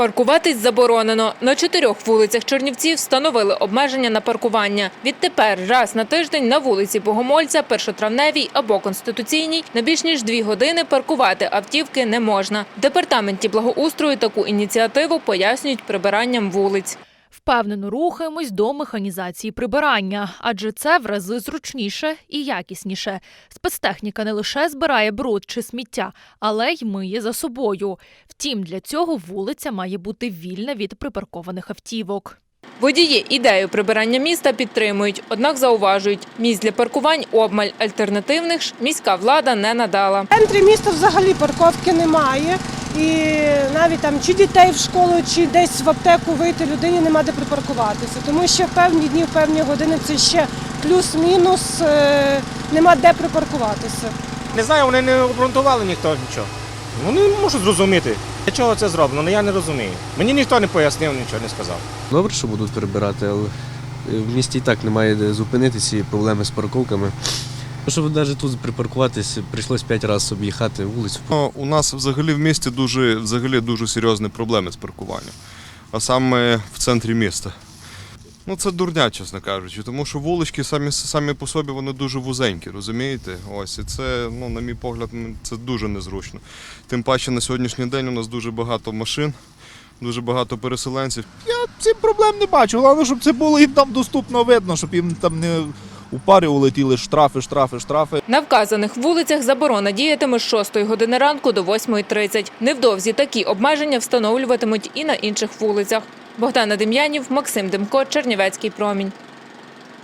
Паркуватись заборонено. На чотирьох вулицях Чернівців встановили обмеження на паркування. Відтепер раз на тиждень на вулиці Богомольця, Першотравневій або Конституційній на більш ніж дві години паркувати автівки не можна. В департаменті благоустрою таку ініціативу пояснюють прибиранням вулиць. Впевнено рухаємось до механізації прибирання, адже це в рази зручніше і якісніше. Спецтехніка не лише збирає бруд чи сміття, але й миє за собою. Втім, для цього вулиця має бути вільна від припаркованих автівок. Водії ідею прибирання міста підтримують, однак зауважують, місць для паркувань обмаль альтернативних ж міська влада не надала. В центрі міста взагалі парковки немає. І навіть там чи дітей в школу, чи десь в аптеку вийти людині нема де припаркуватися. Тому що в певні дні, в певні години це ще плюс-мінус е, нема де припаркуватися. Не знаю, вони не обґрунтували ніхто нічого. Вони не можуть зрозуміти, для чого це зроблено, але я не розумію. Мені ніхто не пояснив, нічого не сказав. Добре, що будуть прибирати, але в місті і так немає де зупинитися і проблеми з парковками. Ну, Щоб навіть тут припаркуватись, прийшлось п'ять разів об'їхати вулицю. Ну, У нас взагалі в місті дуже, взагалі дуже серйозні проблеми з паркуванням, а саме в центрі міста. Ну, це дурня, чесно кажучи, тому що вулички самі, самі по собі вони дуже вузенькі, розумієте? Ось, і це, ну, на мій погляд, це дуже незручно. Тим паче на сьогоднішній день у нас дуже багато машин, дуже багато переселенців. Я цим проблем не бачу. Головне, щоб це було їм там доступно видно, щоб їм там не у парі улетіли штрафи, штрафи, штрафи. На вказаних вулицях заборона діятиме з 6 години ранку до 8.30. Невдовзі такі обмеження встановлюватимуть і на інших вулицях. Богдана Дем'янів, Максим Демко, Чернівецький промінь.